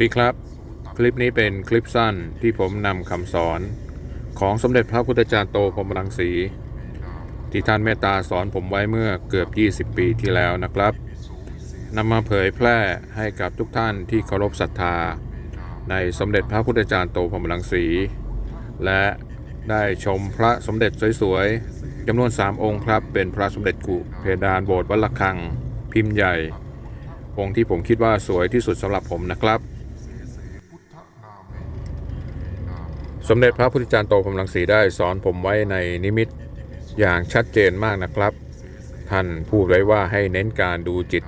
ดีครับ คลิปนี้เป็นคลิปสั้นที่ผมนำคำสอน ของสมเด็จพระพุทธจารย์โตพรมรังสี ที่ท่านเมตตาสอนผมไว้เมื่อเกือบ 20 ปีที่แล้วนะครับนำมาเผยแพร่ให้กับทุกท่านที่เคารพศรัทธา ในสมเด็จพระพุทธจารย์โตพรมรังสี และได้ชมพระสมเด็จสวยๆจำนวน 3 องค์ครับ เป็นพระสมเด็จกุเพดานโบสถ์วัดระฆัง พิมพ์ใหญ่ องค์ที่ผมคิดว่าสวยที่สุดสำหรับผมนะครับ สมเด็จพระพุทธจารย์โตพรมรังสีได้สอนผมไว้ในนิมิตอย่างชัดเจนมากนะครับ ท่านพูดไว้ว่าให้เน้นการดูจิต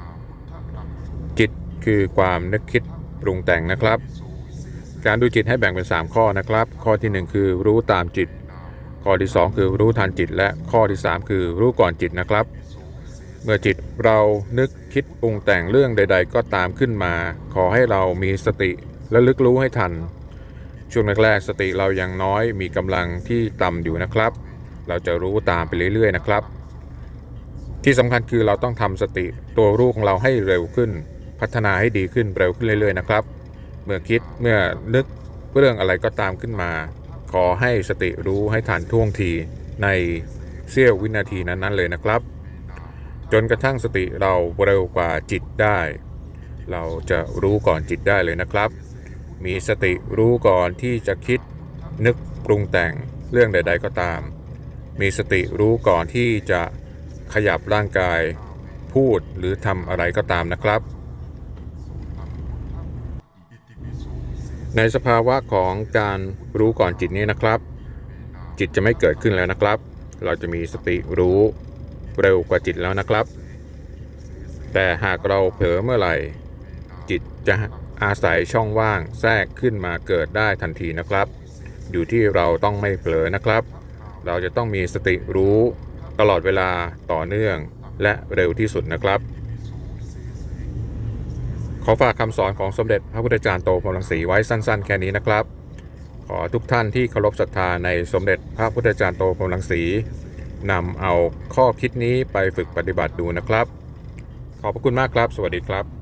จิตคือความนึกคิดปรุงแต่งนะครับ การดูจิตให้แบ่งเป็น 3 ข้อนะครับ ข้อทีหนึ่1 คือรู้ตามจิต ข้อที่ 2 คือรู้ทันจิต และข้อที่ 3 คือรู้ก่อนจิตนะครับ เมื่อจิตเรานึกคิดปรุงแต่งเรื่องใด ๆ ก็ตามขึ้นมา ขอให้เรามีสติและลึกรู้ให้ทัน ช่วงแรกๆสติเรายังน้อยมีกำลังที่ต่ำอยู่นะครับ เราจะรู้ตามไปเรื่อยๆนะครับ ที่สำคัญคือเราต้องทำสติตัวรู้ของเราให้เร็วขึ้น พัฒนาให้ดีขึ้นเร็วขึ้นเรื่อยๆนะครับ เมื่อคิดเมื่อนึกเรื่องอะไรก็ตามขึ้นมา ขอให้สติรู้ให้ทันท่วงทีในเสี้ยววินาทีนั้นๆเลยนะครับ จนกระทั่งสติเราเร็วกว่าจิตได้ เราจะรู้ก่อนจิตได้เลยนะครับ มีสติรู้ก่อนที่จะคิดนึกปรุงแต่งเรื่องใด ๆ ก็ตาม มีสติรู้ก่อนที่จะขยับร่างกายพูดหรือทำอะไรก็ตามนะครับ ในสภาวะของการรู้ก่อนจิตนี้นะครับ จิตจะไม่เกิดขึ้นแล้วนะครับ เราจะมีสติรู้ เร็วกว่าจิตแล้วนะครับ แต่หากเราเผลอเมื่อไหร่ จิตจะอาศัยช่องว่างแทรกขึ้นมาเกิดได้ทันทีนะครับ อยู่ที่เราต้องไม่เผลอนะครับ เราจะต้องมีสติรู้ตลอดเวลาต่อเนื่องและเร็วที่สุดนะครับ ขอฝากคำสอนของสมเด็จพระพุทธจารย์โตพระมังสีไว้สั้น ๆ แค่นี้นะครับ ขอทุกท่านที่เคารพศรัทธาในสมเด็จพระพุทธจารย์โตพระมังสี นำเอาข้อคิดนี้ไปฝึกปฏิบัติดูนะครับ ขอบพระคุณมากครับ สวัสดีครับ